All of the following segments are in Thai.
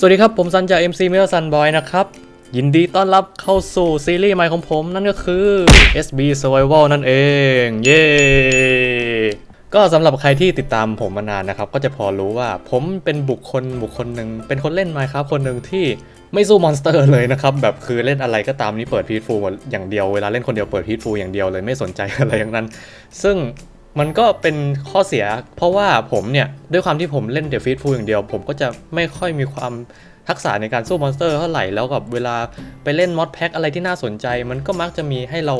สวัสดีครับ ผมซันจาก MC m i l l Sun Boy นะครับ ยินดีต้อนรับเข้าสู่ซีรีส์ใหม่ของผมนั่นก็คือ SB Survival นั่นเอง เย้ ก็สำหรับใครที่ติดตามผมมานานนะครับ ก็จะพอรู้ว่าผมเป็นบุคคลบุคคลหนึ่งเป็นคนเล่น Minecraft คนหนึ่งที่ไม่สู้มอนสเตอร์เลยนะครับ แบบคือเล่นอะไรก็ตามนี่เปิดพีทฟูอย่างเดียวเวลาเล่นคนเดียวเปิดพีทฟูอย่างเดียวเลยไม่สนใจอะไรอย่างนั้น ซึ่ง มันก็เป็นข้อเสีย เพราะว่าผมเนี่ยด้วยความที่ผมเล่นเด e ฟีดฟูอย่างเดียว ผมก็จะไม่ค่อยมีความทักษะในการสู้มอนสเตอร์เท่าไหร่แล้วกับเวลาไปเล่นมอดแพ็กอะไรที่น่าสนใจ มันก็มักจะมีให้เรา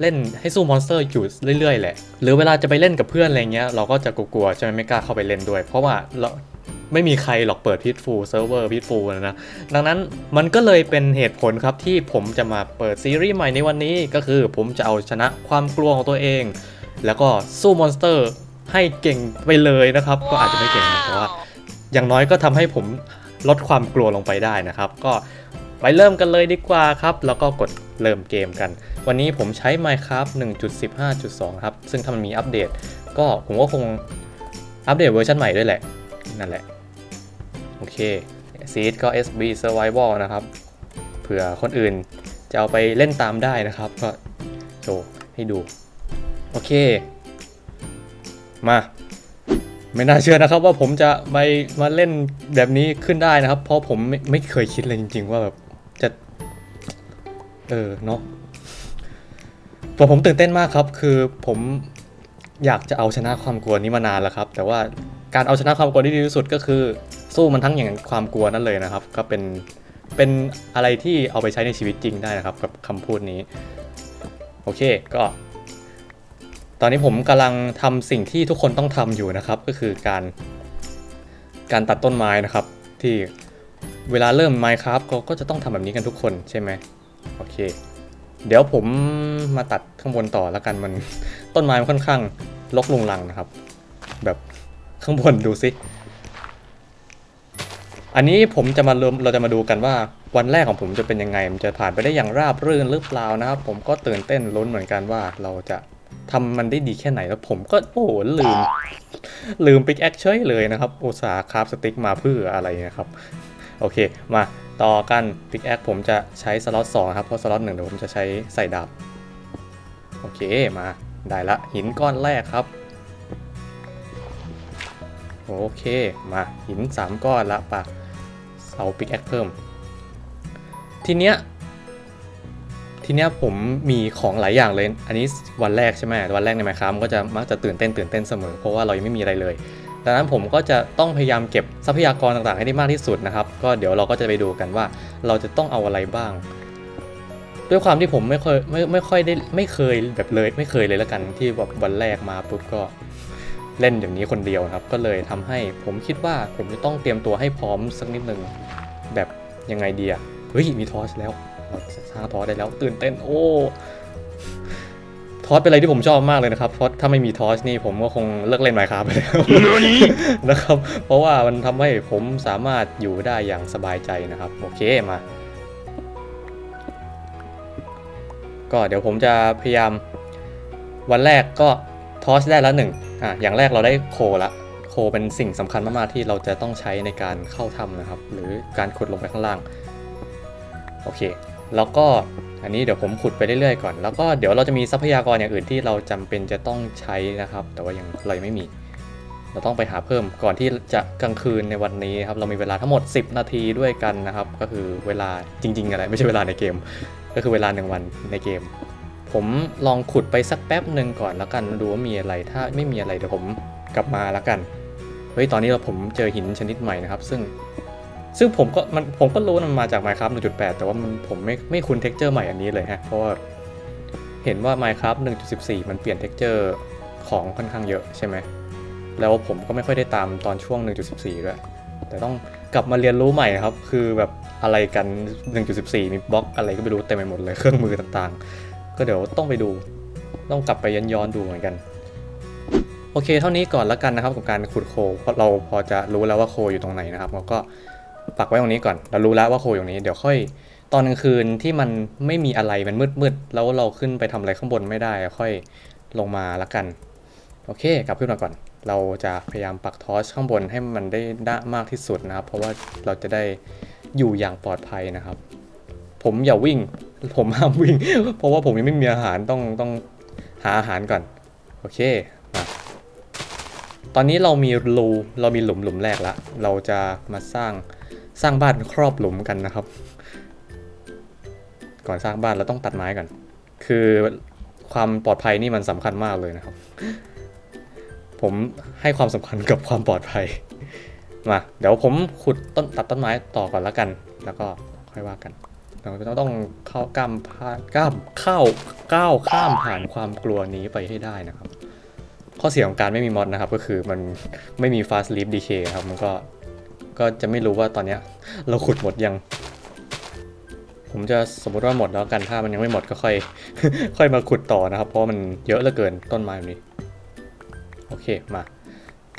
เล่นให้สู้มอนสเตอร์อยู่เรื่อยๆแหละ หรือเวลาจะไปเล่นกับเพื่อนอะไรเงี้ยเราก็จะกลัวๆใช่ไหมไม่กล้าเข้าไปเล่นด้วย เพราะว่าเราไม่มีใครหรอกเปิดพีทฟูเซิร์ฟเวอร์พีทฟูนะ ดังนั้นมันก็เลยเป็นเหตุผลครับที่ผมจะมาเปิดซีรีส์ใหม่ในวันนี้ก็คือผมจะเอาชนะความกลัวของตัวเอง แล้วก็สู้มอนสเตอร์ให้เก่งไปเลยนะครับ ก็อาจจะไม่เก่งนะแต่ว่า อย่างน้อยก็ทำให้ผมลดความกลัวลงไปได้นะครับ ก็ไปเริ่มกันเลยดีกว่าครับ แล้วก็กดเริ่มเกมกัน วันนี้ผมใช้ Minecraft 1.15.2 ครับ ซึ่งถ้ามันมีอัปเดต ก็ผมก็คงอัปเดตเวอร์ชันใหม่ด้วยแหละ นั่นแหละ โอเคซีดก็ SB Survival นะครับ เผื่อคนอื่นจะเอาไปเล่นตามได้นะครับ ก็โชว์ให้ดู โอเค มา ไม่น่าเชื่อนะครับว่าผมจะไปมาเล่นแบบนี้ขึ้นได้นะครับ เพราะผมไม่ไม่เคยคิดเลยจริง ๆ ว่าแบบจะ เออเนาะผมผมตื่นเต้นมากครับ คือผมอยากจะเอาชนะความกลัวนี้มานานแล้วครับ แต่ว่าการเอาชนะความกลัวที่ดีที่สุดก็คือ สู้มันทั้งอย่างความกลัวนั่นเลยนะครับ ก็เป็นเป็นอะไรที่เอาไปใช้ในชีวิตจริงได้นะครับ กับคำพูดนี้ โอเคก็ ตอนนี้ผมกำลังทำสิ่งที่ทุกคนต้องทำอยู่นะครับ ก็คือการการตัดต้นไม้นะครับ ที่เวลาเริ่ม Minecraft ก็ก็จะต้องทำแบบนี้กันทุกคนใช่ไหมโอเค เดี๋ยวผมมาตัดข้างบนต่อแล้วกันมันต้นไม้มันค่อนข้างลกลุงลังนะครับ แบบข้างบนดูสิอันนี้ผมจะมาเริ่มเราจะมาดูกันว่าวันแรกของผมจะเป็นยังไง มันจะผ่านไปได้อย่างราบรื่นหรือเปล่านะครับ ผมก็ตื่นเต้นลุ้นเหมือนกันว่าเราจะ ทำมันได้ดีแค่ไหนแล้วผมก็โอ้โหลืม ลืมปิกแอคเฉยเลยนะครับอุตสาห์คราฟสติ๊กมาเพื่ออะไรนะครับ โอเค มาต่อกันปิกแอคผมจะใช้สล็อตสองครับ เพราะสล็อตหนึ่งเดี๋ยวผมจะใช้ใส่ดาบ โอเคมาได้ละหินก้อนแรกครับ โอเคมาหิน 3 ก้อนละปะเสาปิกแอคเพิ่ม ทีเนี้ย ทีเนี้ยผมมีของหลายอย่างเลย อันนี้วันแรกใช่ไหมวันแรกในไมครับมันก็จะมักจะตื่นเต้นตื่นเต้นเสมอเพราะว่าเรายังไม่มีอะไรเลยดังนั้นผมก็จะต้องพยายามเก็บทรัพยากรต่างๆ ให้ได้มากที่สุดนะครับ ก็เดี๋ยวเราก็จะไปดูกันว่าเราจะต้องเอาอะไรบ้าง ด้วยความที่ผมไม่เคยไม่ไม่ค่อยได้ไม่เคยแบบเลยไม่เคยเลยแล้วกันที่แบบวันแรกมาปุ๊บก็เล่นอย่างนี้คนเดียวครับ ก็เลยทำให้ผมคิดว่าผมจะต้องเตรียมตัวให้พร้อมสักนิดนึงแบบยังไงดีอะเฮ้ยมีทอร์ชแล้ว เราสร้างทอร์ชได้แล้วตื่นเต้นโอ้ทอร์ชเป็นอะไรที่ผมชอบมากเลยนะครับเพราะถ้าไม่มีทอร์ชนี่ผมก็คงเลิกเล่นไมค์ครับไปแล้วนะครับ เพราะว่ามันทำให้ผมสามารถอยู่ได้อย่างสบายใจนะครับ โอเคมา ก็เดี๋ยวผมจะพยายาม วันแรกก็ทอร์ชได้แล้วหนึ่งอะอย่างแรกเราได้โคละโคเป็นสิ่งสำคัญมากๆที่เราจะต้องใช้ในการเข้าถ้ำนะครับ หรือการขุดลงไปข้างล่าง โอเค แล้วก็อันนี้เดี๋ยวผมขุดไปเรื่อยๆก่อน แล้วก็เดี๋ยวเราจะมีทรัพยากรอย่างอื่นที่เราจำเป็นจะต้องใช้นะครับ แต่ว่ายังเรายังไม่มี เราต้องไปหาเพิ่มก่อนที่จะกลางคืนในวันนี้ครับ เรามีเวลาทั้งหมด 10 นาทีด้วยกันนะครับ ก็คือเวลาจริง ๆ อะไร ไม่ใช่เวลาในเกม ก็คือเวลาหนึ่งวันในเกม ผมลองขุดไปสักแป๊บหนึ่งก่อนแล้วกันดูว่ามีอะไร ถ้าไม่มีอะไรเดี๋ยวผมกลับมาแล้วกัน เฮ้ย ตอนนี้เราผมเจอหินชนิดใหม่นะครับ ซึ่ง ซึ่งผมก็มันผมก็รู้มันมาจาก Minecraft 1.8 แต่ว่ามันผมไม่ไม่คุ้นเท็กเจอร์ใหม่อันนี้เลยฮะ เพราะว่าเห็นว่า Minecraft 1.14 มันเปลี่ยนเท็กเจอร์ของค่อนข้างเยอะใช่ไหม แล้วผมก็ไม่ค่อยได้ตามตอนช่วง 1.14 ด้วย แต่ต้องกลับมาเรียนรู้ใหม่ครับ คือแบบอะไรกัน 1.14 มีบล็อกอะไรก็ไม่รู้เต็มไปหมดเลย เครื่องมือต่างๆ ก็เดี๋ยวต้องไปดู ต้องกลับไปย้อนย้อนๆดูเหมือนกันโอเค เท่านี้ก่อนแล้วกันนะครับกับการขุดโค เพราะเราพอจะรู้แล้วว่าโคอยู่ตรงไหนนะครับเราก็ ปักไว้ตรงนี้ก่อน เรารู้แล้วว่าโคอยู่ตรงนี้ เดี๋ยวค่อยตอนกลางคืนที่มันไม่มีอะไรมันมืดๆแล้วเราขึ้นไปทำอะไรข้างบนไม่ได้ค่อยลงมาละกัน โอเคกลับขึ้นมาก่อน เราจะพยายามปักทอชข้างบนให้มันได้ด้มากที่สุดนะครับ เพราะว่าเราจะได้อยู่อย่างปลอดภัยนะครับ ผมอย่าวิ่ง ผมห้ามวิ่ง เพราะว่าผมยังไม่มีอาหารต้องต้องหาอาหารก่อน โอเคมาตอนนี้เรามีรูเรามีหลุมหลุมแรกละเราจะมาสร้าง สร้างบ้านครอบหลุมกันนะครับ ก่อนสร้างบ้านเราต้องตัดไม้ก่อน คือความปลอดภัยนี่มันสำคัญมากเลยนะครับ ผมให้ความสำคัญกับความปลอดภัย มา เดี๋ยวผมขุดต้นตัดต้นไม้ต่อก่อนแล้วกัน แล้วก็ค่อยว่ากัน เราต้องต้องเข้ากล้ามผ่านกล้ามเข้าก้าวข้ามผ่านความกลัวนี้ไปให้ได้นะครับ ข้อเสียของการไม่มีมอดนะครับ ก็คือมันไม่มี fast sleep decay ครับ มันก็ ก็จะไม่รู้ว่าตอนเนี้ย เราขุดหมดยัง ผมจะสมมติว่าหมดแล้วกันถ้ามันยังไม่หมดก็ค่อย ค่อยมาขุดต่อนะครับ เพราะมันเยอะเหลือเกินต้นไม้แบบนี้ โอเคมา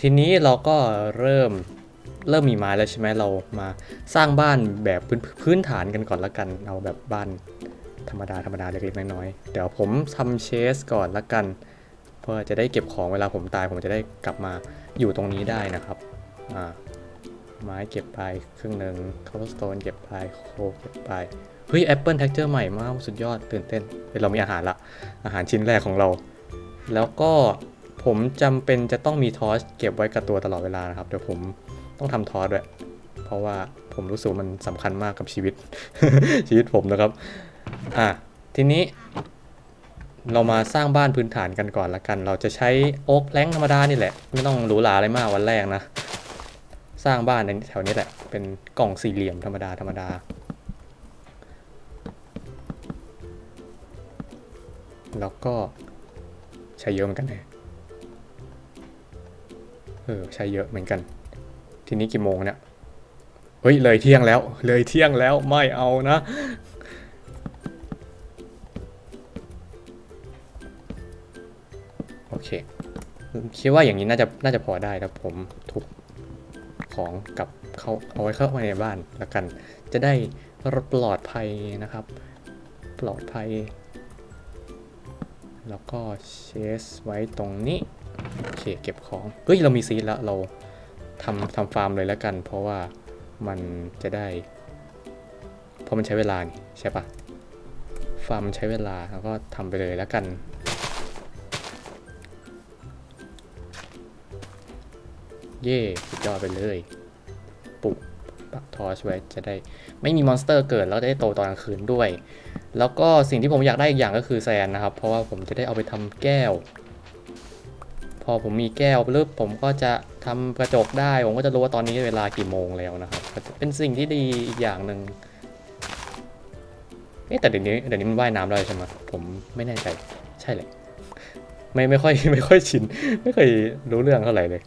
ทีนี้เราก็เริ่มเริ่มมีไม้แล้วใช่ไหมเรามาสร้างบ้านแบบพื้นพื้นฐานกันก่อนละกันเอาแบบบ้านธรรมดาธรรมดาเล็กๆน้อยๆเดี๋ยวผมทำเชสก่อนละกัน เพื่อจะได้เก็บของเวลาผมตายผมจะได้กลับมาอยู่ตรงนี้ได้นะครับอ่า ไม้เก็บไปครึ่งหนึ่งคาร์สโตนเก็บไปโคเก็บไปเฮ้ยแอปเปิลแท็กเจอร์ใหม่มากสุดยอดตื่นเต้นเฮ้ยเรามีอาหารละ อาหารชิ้นแรกของเรา แล้วก็ผมจำเป็นจะต้องมีทอสเก็บไว้กับตัวตลอดเวลานะครับ เดี๋ยวผมต้องทำทอสด้วย เพราะว่าผมรู้สึกมันสำคัญมากกับชีวิต ชีวิตผมนะครับ อะทีนี้ เรามาสร้างบ้านพื้นฐานกันก่อนละกัน เราจะใช้โอ๊กแพลงธรรมดานี่แหละ ไม่ต้องหรูหราอะไรมากวันแรกนะ สร้างบ้านในแถวนี้แหละ เป็นกล่องสี่เหลี่ยมธรรมดาธรรมดา แล้วก็ใช้เยอะเหมือนกันนะเออใช้เยอะเหมือนกัน ทีนี้กี่โมงเนี่ย เฮ้ย เลยเที่ยงแล้ว เลยเที่ยงแล้วไม่เอานะ โอเคคิดว่าอย่างนี้น่าจะน่าจะพอได้แล้วผมทุบ ของกับเขาเอาไว้เข้ามาในบ้านแล้วกัน จะได้ปลอดภัยนะครับ ปลอดภัย แล้วก็เชสไว้ตรงนี้โอเคเก็บของเฮ้ยเรามีซีดแล้วเราทำทำฟาร์มเลยแล้วกัน เพราะว่ามันจะได้เพราะมันใช้เวลานี่ใช่ปะฟาร์มมันใช้เวลาแล้วก็ทำไปเลยแล้วกัน เย่สุดยอดไปเลยปลุกปักทอชไว้จะได้ไม่มีมอนสเตอร์เกิดแล้วได้โตตอนกลางคืนด้วย แล้วก็สิ่งที่ผมอยากได้อีกอย่างก็คือแซนนะครับ เพราะว่าผมจะได้เอาไปทำแก้ว พอผมมีแก้วปุ๊บผมก็จะทำกระจกได้ ผมก็จะรู้ว่าตอนนี้เวลากี่โมงแล้วนะครับก็จะเป็นสิ่งที่ดีอีกอย่างหนึ่งเอ๊แต่เดี๋ยวนี้เดี๋ยวนี้มันว่ายน้ำได้ใช่ไหมผมไม่แน่ใจใช่เลยไม่ไม่ค่อยไม่ค่อยชิน ไม่เคยรู้เรื่องเท่าไหร่เลย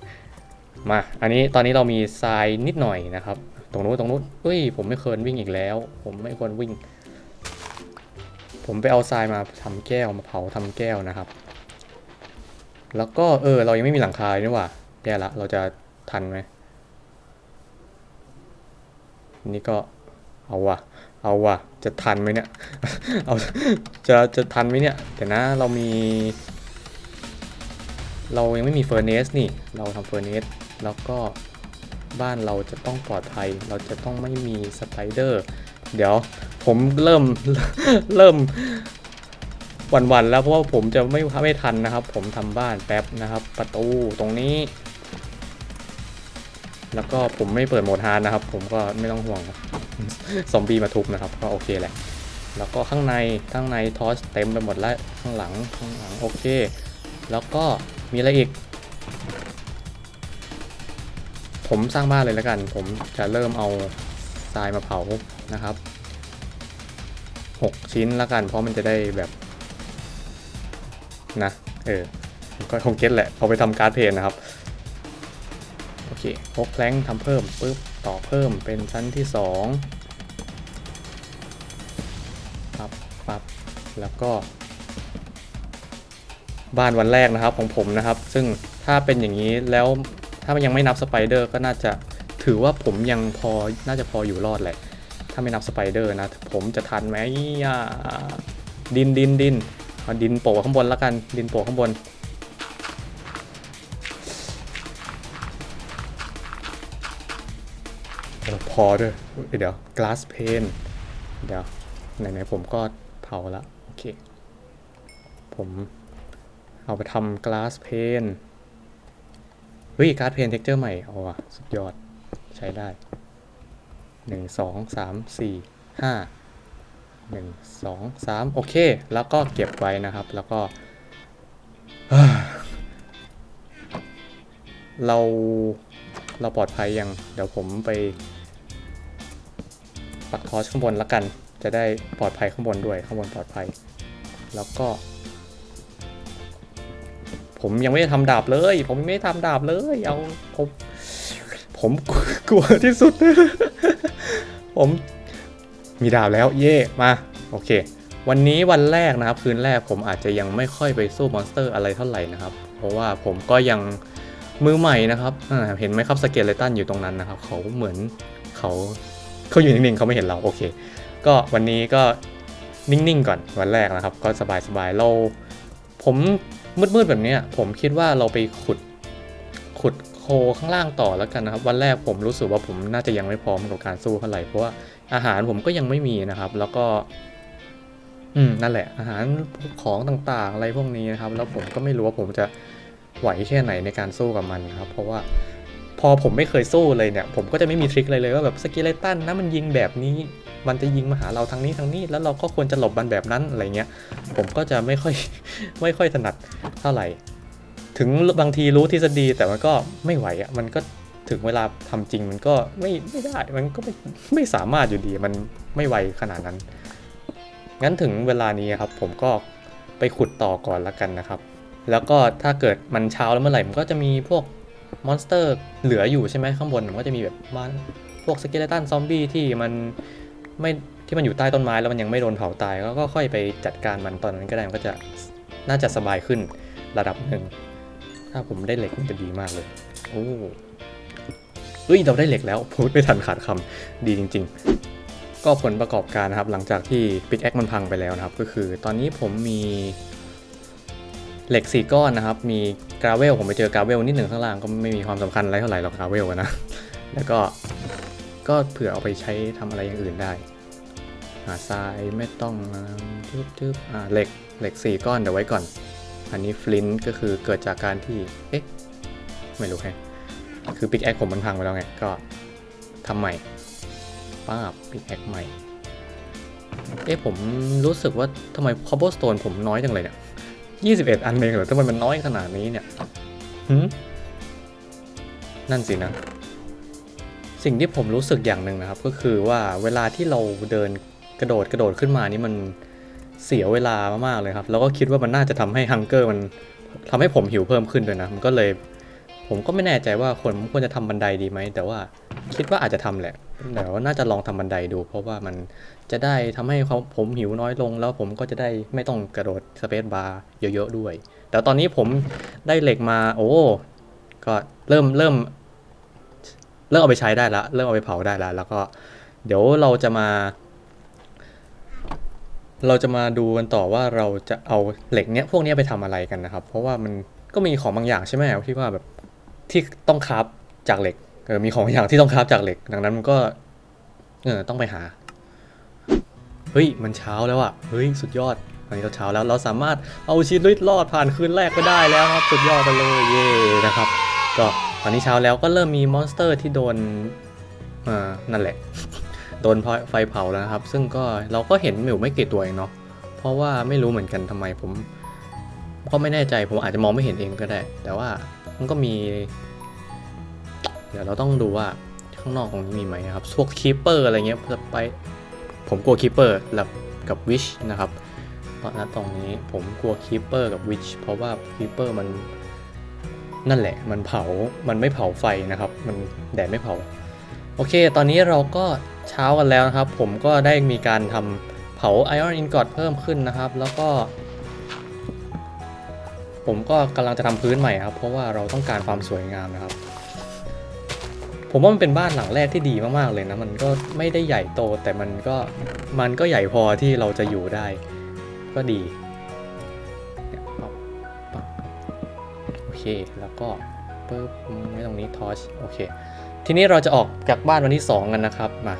มา อันนี้ตอนนี้เรามีทรายนิดหน่อยนะครับ ตรงนู้นตรงนู้นเอ้ย ผมไม่ควรวิ่งอีกแล้ว ผมไม่ควรวิ่ง ผมไปเอาทรายมาทำแก้วมาเผาทำแก้วนะครับ แล้วก็เออ เรายังไม่มีหลังคาเลยว่าแย่ละ เราจะทันไหมนี่ก็เอาว่ะ เอาว่ะ จะทันไหมเนี่ย เอา จะ จะทันไหมเนี่ยเดี๋ยนะ เรามี เรายังไม่มีเฟอร์เนสนี่ เราทำเฟอร์เนส แล้วก็บ้านเราจะต้องปลอดภัย เราจะต้องไม่มีสไปเดอร์ เดี๋ยวผมเริ่มเริ่มวันๆแล้วเพราะว่าผมจะไม่ไม่ทันนะครับ ผมทำบ้านแป๊บนะครับ ประตูตรงนี้ แล้วก็ผมไม่เปิดโหมดฮาร์ดนะครับ ผมก็ไม่ต้องห่วงซอมบี้มาทุบนะครับ ก็โอเคแหละ แล้วก็ข้างในข้างในทอสเต็มไปหมดแล้วข้างหลังข้างหลังโอเค แล้วก็มีอะไรอีก ผมสร้างบ้านเลยแล้วกัน ผมจะเริ่มเอาทรายมาเผานะครับ 6 ชิ้นแล้วกัน เพราะมันจะได้แบบนะเออก็คงเก็ตแหละเอาไปทำการ์ดเพลนนะครับ โอเคพกแพลงทำเพิ่มปุ๊บต่อเพิ่มเป็นชั้นที่2ปับปับแล้วก็ บ้านวันแรกนะครับของผมนะครับ ซึ่งถ้าเป็นอย่างนี้แล้ว ถ้ามันยังไม่นับสไปเดอร์ก็น่าจะถือว่าผมยังพอน่าจะพออยู่รอดแหละ ถ้าไม่นับสไปเดอร์นะ ผมจะทันไหมดินดินดินดินโปะข้างบนแล้วกันดินโปะข้างบน พอด้วยเดี๋ยว glass pane เดี๋ยวไหนๆผมก็เผาละโอเค ผมเอาไปทำ glass pane เฮ้ย glass pane texture ใหม่เอาว่ะสุดยอด ใช้ได้หนึ่งสองสามสี่ห้าหนึ่งสองสามโอเค แล้วก็เก็บไว้นะครับ แล้วก็ เรา เราปลอดภัยยัง เดี๋ยวผมไป ปักทอชข้างบนแล้วกัน จะได้ปลอดภัยข้างบนด้วย ข้างบนปลอดภัย แล้วก็ ผมยังไม่ได้ทำดาบเลย ผมไม่ได้ทำดาบเลย เอาผมผมกลัวที่สุด ผมมีดาบแล้วเย่มาโอเค วันนี้วันแรกนะครับคืนแรกผมอาจจะยังไม่ค่อยไปสู้มอนสเตอร์อะไรเท่าไหร่นะครับ เพราะว่าผมก็ยังมือใหม่นะครับเห็นไหมครับสเกเลตันอยู่ตรงนั้นนะครับ เขาเหมือนเขาเขาอยู่นิ่งๆเขาไม่เห็นเราโอเค ก็วันนี้ก็นิ่งๆก่อนวันแรกนะครับ ก็สบายๆเราผม มืดๆแบบนี้ผมคิดว่าเราไปขุดขุดโคข้างล่างต่อแล้วกันนะครับ วันแรกผมรู้สึกว่าผมน่าจะยังไม่พร้อมกับการสู้เท่าไหร่เพราะว่าอาหารผมก็ยังไม่มีนะครับ แล้วก็ อืมนั่นแหละ อาหารของต่างๆ อะไรพวกนี้นะครับ แล้วผมก็ไม่รู้ว่าผมจะไหวแค่ไหนในการสู้กับมันนะครับ เพราะว่า พอผมไม่เคยสู้เลยเนี่ย ผมก็จะไม่มีทริคอะไรเลยว่าแบบสกิเลตันนะมันยิงแบบนี้ มันจะยิงมาหาเราทางนี้ทางนี้ แล้วเราก็ควรจะหลบมันแบบนั้นอะไรเงี้ย ผมก็จะไม่ค่อยไม่ค่อยถนัดเท่าไหร่ ถึงบางทีรู้ทฤษฎีแต่มันก็ไม่ไหวอะ มันก็ถึงเวลาทำจริงมันก็ไม่ไม่ได้ มันก็ไม่ไม่สามารถอยู่ดี มันไม่ไวขนาดนั้น งั้นถึงเวลานี้ครับ ผมก็ไปขุดต่อก่อนละกันนะครับ แล้วก็ถ้าเกิดมันเช้าแล้วเมื่อไหร่มันก็จะมีพวก มอนสเตอร์เหลืออยู่ใช่ไหมข้างบนมันก็จะมีแบบมันพวกสเกเลตันซอมบี้ที่มันไม่ที่มันอยู่ใต้ต้นไม้แล้วมันยังไม่โดนเผาตายก็ก็ค่อยไปจัดการมันตอนนั้นก็ได้มันก็จะน่าจะสบายขึ้นระดับหนึ่งถ้าผมได้เหล็กมันจะดีมากเลยโอ้เฮ้ยเราได้เหล็กแล้วพูดไม่ทันขาดคำดีจริง ๆ ก็ผลประกอบการนะครับหลังจากที่ปิกแอคมันพังไปแล้วนะครับ ก็คือตอนนี้ผมมี เหล็กสี่ก้อนนะครับ มีกราเวลผมไปเจอกราเวลนิดหนึ่งข้างล่างก็ไม่มีความสำคัญอะไรเท่าไหร่หรอกกราเวลนะ แล้วก็ก็เผื่อเอาไปใช้ทำอะไรอย่างอื่นได้หาทรายไม่ต้องทึบทึบอ่าเหล็กเหล็กสี่ก้อนเดี๋ยวไว้ก่อน อันนี้ฟลินต์ก็คือเกิดจากการที่เอ๊ะไม่รู้แฮะคือปิกแอคผมมันพังไปแล้วไงก็ทำใหม่ป้าบปิกแอคใหม่เอ๊ะผมรู้สึกว่าทำไมคอ b บ e สโตนผมน้อยจังเลยเนี่ย 21อันเองเหรอทำไมมันน้อยขนาดนี้เนี่ยหืมนั่นสินะ สิ่งที่ผมรู้สึกอย่างหนึ่งนะครับ ก็คือว่าเวลาที่เราเดินกระโดดกระโดดขึ้นมานี่มันเสียเวลามากๆเลยครับ แล้วก็คิดว่ามันน่าจะทำให้ฮังเกอร์มันทำให้ผมหิวเพิ่มขึ้นด้วยนะ มันก็เลย ผมก็ไม่แน่ใจว่าควรควรจะทำบันไดดีไหม แต่ว่า คิดว่าอาจจะทำแหละแต่ว่าน่าจะลองทำบันไดดู เพราะว่ามันจะได้ทำให้เขาผมหิวน้อยลง แล้วผมก็จะได้ไม่ต้องกระโดดสเปซบาร์เยอะๆด้วย แต่ตอนนี้ผมได้เหล็กมา โอ้ก็เริ่มเริ่ม เริ่มเอาไปใช้ได้ละเริ่มเอาไปเผาได้ละแล้วก็ เดี๋ยวเราจะมา เราจะมาดูกันต่อว่าเราจะเอาเหล็กเนี้ยพวกเนี้ยไปทำอะไรกันนะครับ เพราะว่ามันก็มีของบางอย่างใช่ไหมที่ว่าแบบที่ต้องคราฟจากเหล็ก เออมีของอย่างที่ต้องคราฟจากเหล็ก ดังนั้นมันก็เออต้องไปหา เฮ้ย มันเช้าแล้วอะเฮ้ย สุดยอดตอนนี้เราเช้าแล้ว เราสามารถเอาชีวิตรอดผ่านคืนแรกไปได้แล้วครับ สุดยอดไปเลย เย่นะครับ ก็ตอนนี้เช้าแล้วก็เริ่มมีมอนสเตอร์ที่โดนอ่านั่นแหละ โดนไฟเผาแล้วนะครับ ซึ่งก็เราก็เห็นอยู่ไม่กี่ตัวเองเนาะ เพราะว่าไม่รู้เหมือนกันทำไมผม ก็ไม่แน่ใจ ผมอาจจะมองไม่เห็นเองก็ได้ แต่ว่ามันก็มี เดี๋ยวเราต้องดูว่าข้างนอกตรงนี้มีไหมนะครับพวกคีเปอร์อะไรเงี้ยจะไปผมกลัวคีเปอร์กับกับวิชนะครับตอนนั้นตรงนี้ผมกลัวคีเปอร์กับวิชเพราะว่าคีเปอร์มันนั่นแหละ มันเผา มันไม่เผาไฟนะครับ มันแดดไม่เผา โอเค ตอนนี้เราก็เช้ากันแล้วนะครับ ผมก็ได้มีการทำเผาไอออนอินกอดเพิ่มขึ้นนะครับ แล้วก็ ผมก็กำลังจะทำพื้นใหม่ครับ เพราะว่าเราต้องการความสวยงามนะครับ ผมว่ามันเป็นบ้านหลังแรกที่ดีมากๆเลยนะ มันก็ไม่ได้ใหญ่โตแต่มันก็มันก็ใหญ่พอที่เราจะอยู่ได้ ก็ดีโอเคแล้วก็ปึ๊บไม่ตรงนี้ทอชโอเค ทีนี้เราจะออกจากบ้านวันที่ 2 กันนะครับมา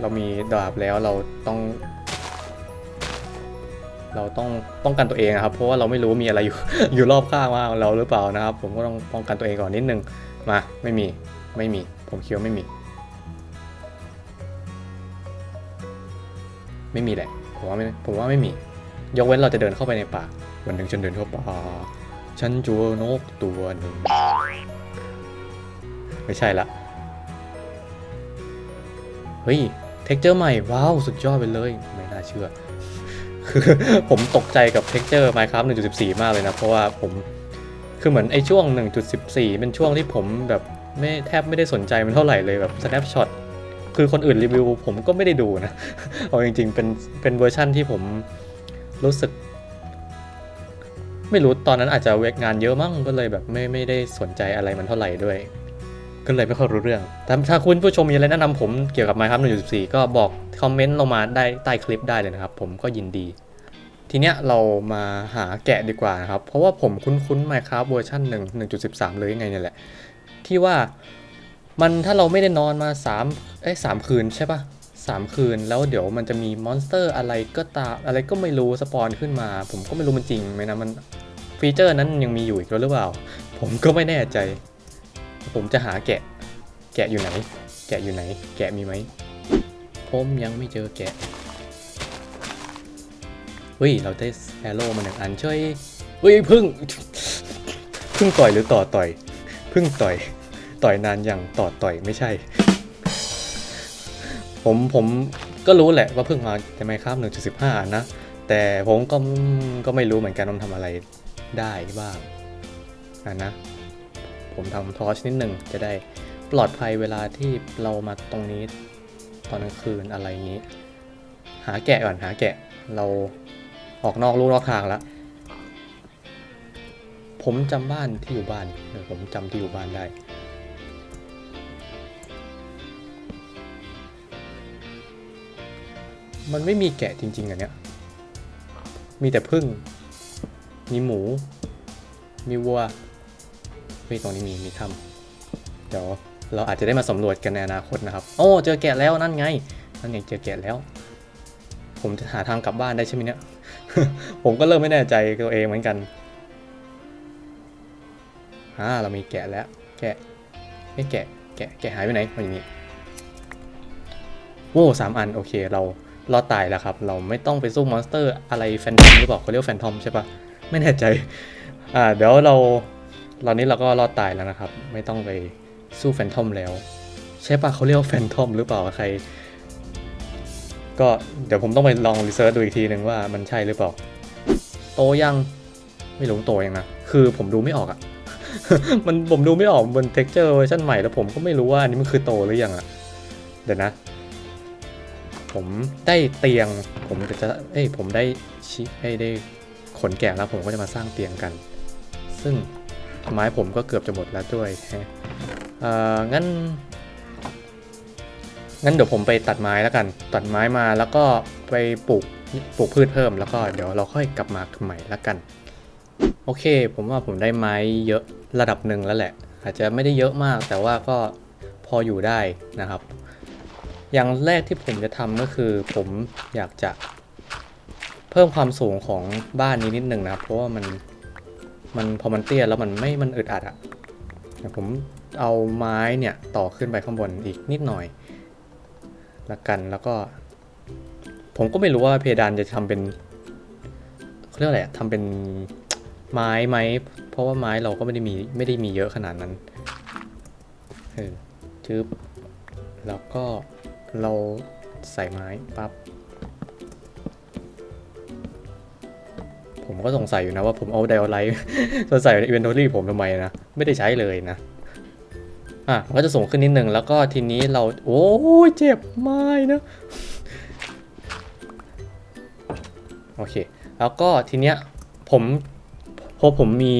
เรามีดาบแล้วเราต้อง เราต้องป้องกันตัวเองนะครับ เพราะว่าเราไม่รู้มีอะไรอยู่อยู่รอบข้างว่าเราหรือเปล่านะครับ ผมก็ต้องป้องกันตัวเองก่อนนิดนึง มาไม่มีไม่มี ผมคิดว่าไม่มี ไม่มีแหละผมว่าไม่ผมว่าไม่มี ยกเว้นเราจะเดินเข้าไปในป่าวันหนึ่งฉันเดินเข้าป่าฉันเจัวนกตัวหนึ่งไม่ใช่ละเฮ้ยเท็กเจอร์ใหม่ว้าวสุดยอดไปเลยไม่น่าเชื่อ คือผมตกใจกับเท็กเจอร์ Minecraft 1.14 มากเลยนะ เพราะว่าผม คือเหมือนไอ้ช่วง 1.14 เป็นช่วงที่ผมแบบไม่แทบไม่ได้สนใจมันเท่าไหร่เลยแบบ snapshot คือคนอื่นรีวิวผมก็ไม่ได้ดูนะ เอาจริงๆ เป็นเป็นเวอร์ชั่นที่ผมรู้สึก ไม่รู้ตอนนั้นอาจจะเวกงานเยอะมั้งก็เลยแบบไม่ไม่ได้สนใจอะไรมันเท่าไหร่ด้วย ก็เลยไม่ค่อยรู้เรื่องแต่ถ้าคุณผู้ชมมีอะไรแนะนำผมเกี่ยวกับ Minecraft 1.14 ก็บอกคอมเมนต์ลงมาได้ใต้คลิปได้เลยนะครับ ผมก็ยินดี ทีเนี้ยเรามาหาแกะดีกว่านะครับ เพราะว่าผมคุ้นๆ Minecraft เวอร์ชัน1 1.13 เลยยังไงเนี่ยแหละ ที่ว่ามันถ้าเราไม่ได้นอนมา3เอ้ยสามคืนใช่ปะสามคืนแล้วเดี๋ยวมันจะมีมอนสเตอร์อะไรก็ตาอะไรก็ไม่รู้สปอนขึ้นมา ผมก็ไม่รู้มันจริงไหมนะมันฟีเจอร์นั้นยังมีอยู่อีกหรือเปล่า ผมก็ไม่แน่ใจ ผมจะหาแกะ แกะอยู่ไหน แกะอยู่ไหน แกะมีไหมผมยังไม่เจอแกะ เฮ้ย เราได้แอโร่มาหนึ่งอันช่วยเฮ้ยพึ่งพึ่งต่อยหรือต่อต่อยพึ่งต่อย ต่อยนานอย่างต่อต่อยไม่ใช่ ผมผมก็รู้แหละว่าพิ่งมาแต่ไม่ครับ1.15นะ แต่ผมก็ก็ไม่รู้เหมือนกันว่าทำอะไรได้บ้างอะนะ ผมทำทอชนิดหนึ่งจะได้ปลอดภัยเวลาที่เรามาตรงนี้ตอนกลางคืนอะไรอย่างนี้ หาแกะก่อนหาแกะเรา ออกนอกลู่นอกทางแล้วผมจำบ้านที่อยู่บ้านเออผมจำที่อยู่บ้านได้มันไม่มีแกะจริง ๆอันเนี้ย มีแต่พึ่ง มีหมู มีวัวเฮ้ยตรงนี้มีมีถ้ำเดี๋ยวเราอาจจะได้มาสำรวจกันในอนาคตนะครับ โอ้ เจอแกะแล้วนั่นไง นั่นไงเจอแกะแล้ว ผมจะหาทางกลับบ้านได้ใช่ไหมเนี่ย ผมก็เริ่มไม่แน่ใจตัวเองเหมือนกันอ่าเรามีแกะแล้ว แกะไม่แกะ แกะ แกะหายไปไหนมันอย่างนี้โว้สามอัน โอเค เรารอดตายแล้วครับ เราไม่ต้องไปสู้มอนสเตอร์อะไรแฟนทอมหรือเปล่าเขาเรียกแฟนทอมใช่ปะไม่แน่ใจ อ่า เดี๋ยวเราตอนนี้เราก็รอดตายแล้วนะครับ ไม่ต้องไปสู้แฟนทอมแล้ว ใช่ปะเขาเรียกแฟนทอมหรือเปล่าใคร ก็เดี๋ยวผมต้องไปลองรีเสิร์ชดูอีกทีหนึ่งว่ามันใช่หรือเปล่า โตยังไม่รู้โตยังนะคือผมดูไม่ออกอะมันผมดูไม่ออกบนเท็กเจอร์เวอร์ชันใหม่แล้วผมก็ไม่รู้ว่าอันนี้มันคือโตหรือยังอะเดี๋ยวนะ ผมได้เตียง ผมจะเอ้ยผมได้ชิให้ได้ขนแกะแล้วผมก็จะมาสร้างเตียงกัน ซึ่งไม้ผมก็เกือบจะหมดแล้วด้วยแฮะเอ่องั้น งั้นเดี๋ยวผมไปตัดไม้แล้วกัน ตัดไม้มาแล้วก็ไปปลูกปลูกพืชเพิ่มแล้วก็เดี๋ยวเราค่อยกลับมาทำใหม่แล้วกัน โอเค ผมว่าผมได้ไม้เยอะระดับหนึ่งแล้วแหละ อาจจะไม่ได้เยอะมาก แต่ว่าก็พออยู่ได้นะครับ อย่างแรกที่ผมจะทำก็คือผมอยากจะเพิ่มความสูงของบ้านนี้นิดหนึ่งนะครับ เพราะว่ามันมันพอมันเตี้ยแล้วมันไม่มันอึดอัดอะเดี๋ยวผมเอาไม้เนี่ยต่อขึ้นไปข้างบนอีกนิดหน่อย ละกันแล้วก็ ผมก็ไม่รู้ว่าเพดานจะทำเป็นเขาเรียกอะไรทำเป็นไม้ไหมเพราะว่าไม้เราก็ไม่ได้มีไม่ได้มีเยอะขนาดนั้นเออจึบแล้วก็เราใส่ไม้ปั๊บผมก็สงสัยอยู่นะว่าผมเอาได o อไลท์มาใส่ในอินเวนทอรี่ผมทำไมนะ ไม่ได้ใช้เลยนะ อะมันก็จะส่งขึ้นนิดหนึ่งแล้วก็ทีนี้เราโอ้ยเจ็บไม่นะโอเค แล้วก็ทีเนี้ยผมพอผมมี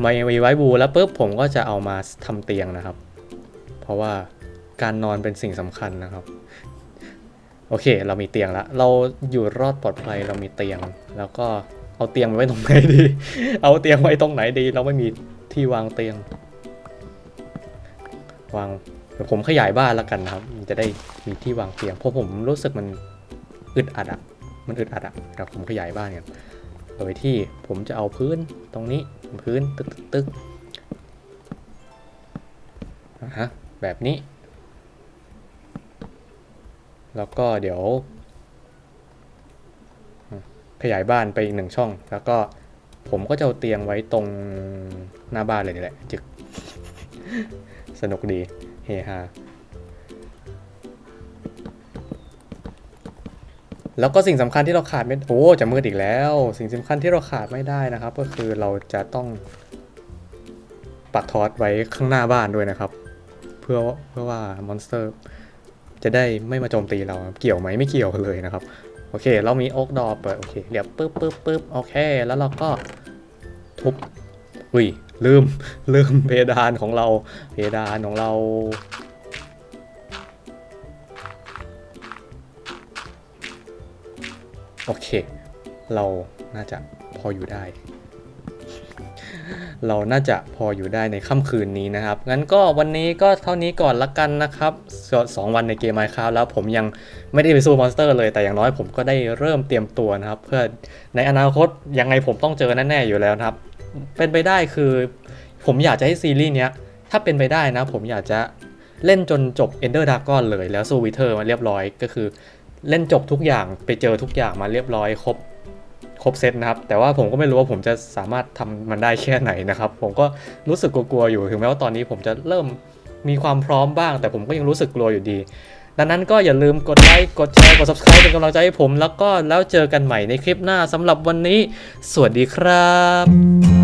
ไม้ไว้บูแล้วปุ๊บผมก็จะเอามาทำเตียงนะครับ เพราะว่าการนอนเป็นสิ่งสำคัญนะครับ โอเค เรามีเตียงแล้วเราอยู่รอดปลอดภัยเรามีเตียง แล้วก็เอาเตียงไว้ตรงไหนดี เอาเตียงไว้ตรงไหนดี เราไม่มีที่วางเตียง วางเดี๋ยวผมขยายบ้านแล้วกันนะครับ มันจะได้มีที่วางเตียงเพราะผมรู้สึกมันอึดอัดอะมันอึดอัดอะเดี๋ยวผมขยายบ้านกันโดยที่ผมจะเอาพื้นตรงนี้พื้นตึกตึกตึกอะฮะแบบนี้ แล้วก็เดี๋ยว ขยายบ้านไปอีกหนึ่งช่อง แล้วก็ผมก็จะเอาเตียงไว้ตรงหน้าบ้านเลยนี่แหละจึก สนุกดี เฮฮาแล้วก็สิ่งสำคัญที่เราขาดไม่โอ้จะมืดอีกแล้ว สิ่งสำคัญที่เราขาดไม่ได้นะครับ ก็คือเราจะต้องปักทอสไว้ข้างหน้าบ้านด้วยนะครับ เพื่อเพื่อว่ามอนสเตอร์จะได้ไม่มาโจมตีเราเกี่ยวไหมไม่เกี่ยวเลยนะครับ โอเค เรามีโอ๊กดอเปิดโอเคเรียบปึ๊บปึ๊บปึ๊บโอเค แล้วเราก็ทุบอุ้ย ลืมลืมเพดานของเรา เพดานของเรา โอเค เราน่าจะพออยู่ได้ เราน่าจะพออยู่ได้ในค่ำคืนนี้นะครับ งั้นก็วันนี้ก็เท่านี้ก่อนละกันนะครับสสองวันในเกม Minecraft แล้วผมยังไม่ได้ไปสู้มอนสเตอร์เลยแต่อย่างน้อยผมก็ได้เริ่มเตรียมตัวนะครับ เพื่อในอนาคตยังไงผมต้องเจอแน่ๆอยู่แล้วนะครับ เป็นไปได้คือ ผมอยากจะให้ซีรีส์เนี้ย ถ้าเป็นไปได้นะ ผมอยากจะเล่นจนจบ Ender Dragon เลยแล้วสู้วิเทอร์มาเรียบร้อยก็คือ เล่นจบทุกอย่างไปเจอทุกอย่างมาเรียบร้อยครบครบเซตนะครับ แต่ว่าผมก็ไม่รู้ว่าผมจะสามารถทำมันได้แค่ไหนนะครับ ผมก็รู้สึกกลัวๆอยู่ถึงแม้ว่าตอนนี้ผมจะเริ่มมีความพร้อมบ้าง แต่ผมก็ยังรู้สึกกลัวอยู่ดี ดังนั้นก็อย่าลืมกดไลค์กดแชร์กด subscribe เป็นกำลังใจให้ผม แล้วก็แล้วเจอกันใหม่ในคลิปหน้าสำหรับวันนี้ สวัสดีครับ